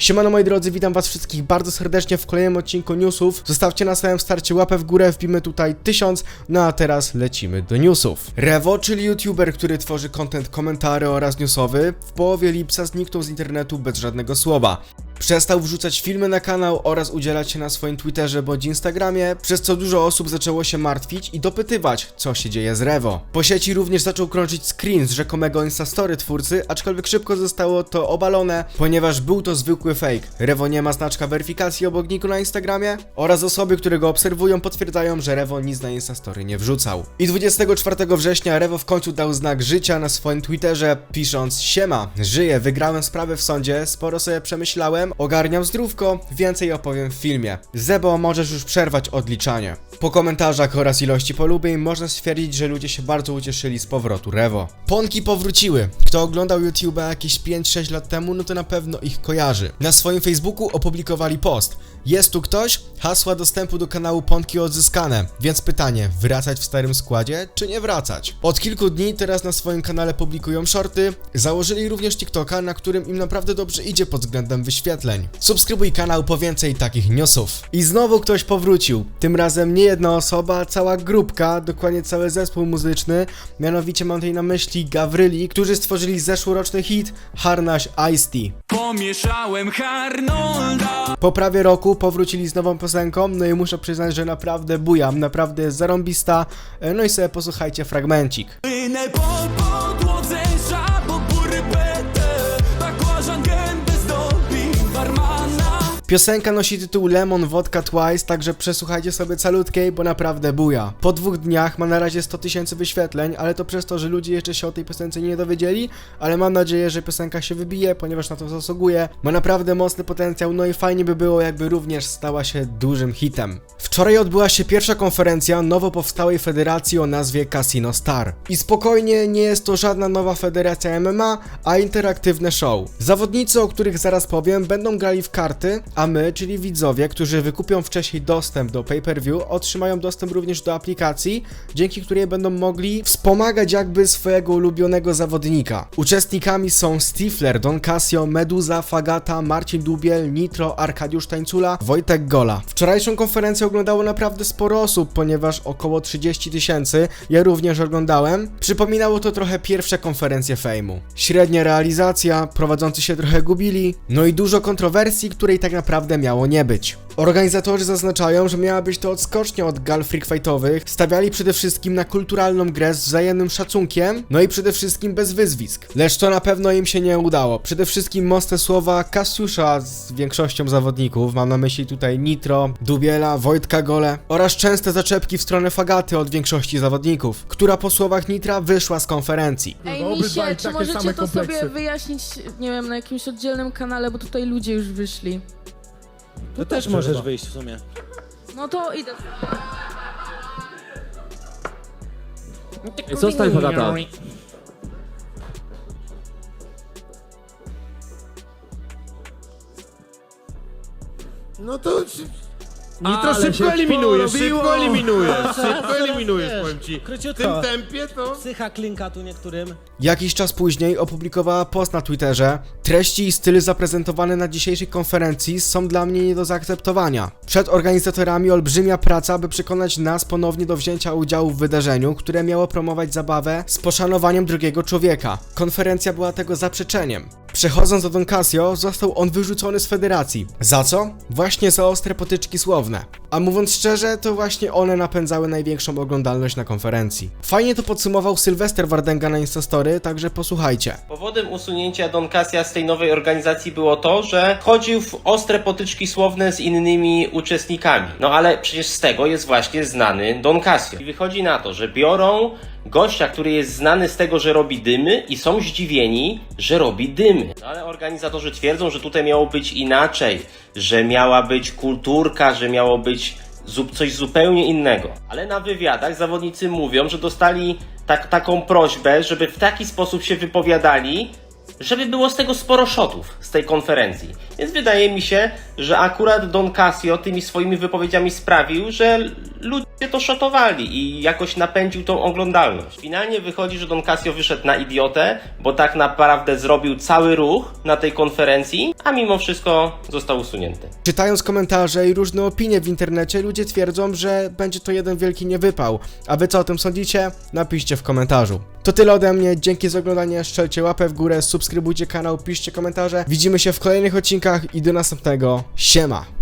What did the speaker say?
Siemano moi drodzy, witam was wszystkich bardzo serdecznie w kolejnym odcinku newsów. Zostawcie na samym starcie łapę w górę, wbijmy tutaj tysiąc, no a teraz lecimy do newsów. Revo, czyli youtuber, który tworzy content komentary oraz newsowy, w połowie lipca zniknął z internetu bez żadnego słowa. Przestał wrzucać filmy na kanał oraz udzielać się na swoim Twitterze bądź Instagramie, przez co dużo osób zaczęło się martwić i dopytywać, co się dzieje z Revo. Po sieci również zaczął krążyć screen z rzekomego Instastory twórcy, aczkolwiek szybko zostało to obalone, ponieważ był to zwykły fake. Revo nie ma znaczka weryfikacji obok niku na Instagramie oraz osoby, które go obserwują potwierdzają, że Revo nic na Instastory nie wrzucał. I 24 września Revo w końcu dał znak życia na swoim Twitterze, pisząc Siema, żyję, wygrałem sprawę w sądzie, sporo sobie przemyślałem, ogarniam zdrówko, więcej opowiem w filmie. Zebo, możesz już przerwać odliczanie. Po komentarzach oraz ilości polubień można stwierdzić, że ludzie się bardzo ucieszyli z powrotu Revo. Ponki powróciły. Kto oglądał YouTube'a jakieś 5-6 lat temu, no to na pewno ich kojarzy. Na swoim Facebooku opublikowali post. Jest tu ktoś? Hasła dostępu do kanału Ponki odzyskane. Więc pytanie, wracać w starym składzie, czy nie wracać? Od kilku dni teraz na swoim kanale publikują shorty. Założyli również TikToka, na którym im naprawdę dobrze idzie pod względem wyświetleń. Subskrybuj kanał po więcej takich newsów. I znowu ktoś powrócił. Tym razem nie jedna osoba, cała grupka, dokładnie cały zespół muzyczny. Mianowicie mam tutaj na myśli Gawryli, którzy stworzyli zeszłoroczny hit Harnaś Ice Tea. Pomieszałem Harnolda Po prawie roku powrócili z nową piosenką, no i muszę przyznać, że naprawdę bujam, naprawdę jest zarąbista. No i sobie posłuchajcie fragmencik. Płynę po podłodze Piosenka nosi tytuł Lemon Vodka Twice, także przesłuchajcie sobie calutkiej, bo naprawdę buja. Po dwóch dniach ma na razie 100 tysięcy wyświetleń, ale to przez to, że ludzie jeszcze się o tej piosence nie dowiedzieli, ale mam nadzieję, że piosenka się wybije, ponieważ na to zasługuje. Ma naprawdę mocny potencjał, no i fajnie by było, jakby również stała się dużym hitem. Wczoraj odbyła się pierwsza konferencja nowo powstałej federacji o nazwie Casino Star. I spokojnie, nie jest to żadna nowa federacja MMA, a interaktywne show. Zawodnicy, o których zaraz powiem, będą grali w karty, a my, czyli widzowie, którzy wykupią wcześniej dostęp do pay-per-view, otrzymają dostęp również do aplikacji, dzięki której będą mogli wspomagać jakby swojego ulubionego zawodnika. Uczestnikami są Stifler, Don Casio, Meduza, Fagata, Marcin Dubiel, Nitro, Arkadiusz Tańcula, Wojtek Gola. Wczorajszą konferencję oglądało naprawdę sporo osób, ponieważ około 30 tysięcy, ja również oglądałem. Przypominało to trochę pierwsze konferencje fejmu. Średnia realizacja, prowadzący się trochę gubili, no i dużo kontrowersji, której tak naprawdę miało nie być. Organizatorzy zaznaczają, że miała być to odskocznia od gal freak fightowych, stawiali przede wszystkim na kulturalną grę z wzajemnym szacunkiem, no i przede wszystkim bez wyzwisk. Lecz to na pewno im się nie udało. Przede wszystkim mocne słowa Kasiusza z większością zawodników, mam na myśli tutaj Nitro, Dubiela, Wojtka Gole oraz częste zaczepki w stronę Fagaty od większości zawodników, która po słowach Nitra wyszła z konferencji. Ej, obydwaj Misie, czy możecie to sobie kompleksy. wyjaśnić, nie wiem, na jakimś oddzielnym kanale, bo tutaj ludzie już wyszli. To też możesz wyjść w sumie. No to idę. Zostań Fagata. No to... Nitro Ale szybko się eliminujesz, porobiło. szybko eliminujesz, szybko eliminujesz, wiesz, powiem ci. W króciutko. tym tempie to... Psycha klinka tu niektórym. Jakiś czas później opublikowała post na Twitterze. Treści i styl zaprezentowane na dzisiejszej konferencji są dla mnie nie do zaakceptowania. Przed organizatorami olbrzymia praca, by przekonać nas ponownie do wzięcia udziału w wydarzeniu, które miało promować zabawę z poszanowaniem drugiego człowieka. Konferencja była tego zaprzeczeniem. Przechodząc do Don Casio, został on wyrzucony z federacji. Za co? Właśnie za ostre potyczki słowne. A mówiąc szczerze, to właśnie one napędzały największą oglądalność na konferencji. Fajnie to podsumował Sylwester Wardenga na Instastory, także posłuchajcie. Powodem usunięcia Don Cassia z tej nowej organizacji było to, że chodził w ostre potyczki słowne z innymi uczestnikami. No ale przecież z tego jest właśnie znany Don Cassio. I wychodzi na to, że biorą gościa, który jest znany z tego, że robi dymy i są zdziwieni, że robi dymy. No ale organizatorzy twierdzą, że tutaj miało być inaczej, że miała być kulturka, że miało być coś zupełnie innego. Ale na wywiadach zawodnicy mówią, że dostali tak, taką prośbę, żeby w taki sposób się wypowiadali, żeby było z tego sporo shotów z tej konferencji. Więc wydaje mi się, że akurat Don Casio tymi swoimi wypowiedziami sprawił, że ludzie to szotowali i jakoś napędził tą oglądalność. Finalnie wychodzi, że Don Casio wyszedł na idiotę, bo tak naprawdę zrobił cały ruch na tej konferencji, a mimo wszystko został usunięty. Czytając komentarze i różne opinie w internecie, ludzie twierdzą, że będzie to jeden wielki niewypał. A wy co o tym sądzicie? Napiszcie w komentarzu. To tyle ode mnie, dzięki za oglądanie, szczelcie łapę w górę, subskrybujcie kanał, piszcie komentarze. Widzimy się w kolejnych odcinkach i do następnego. Siema!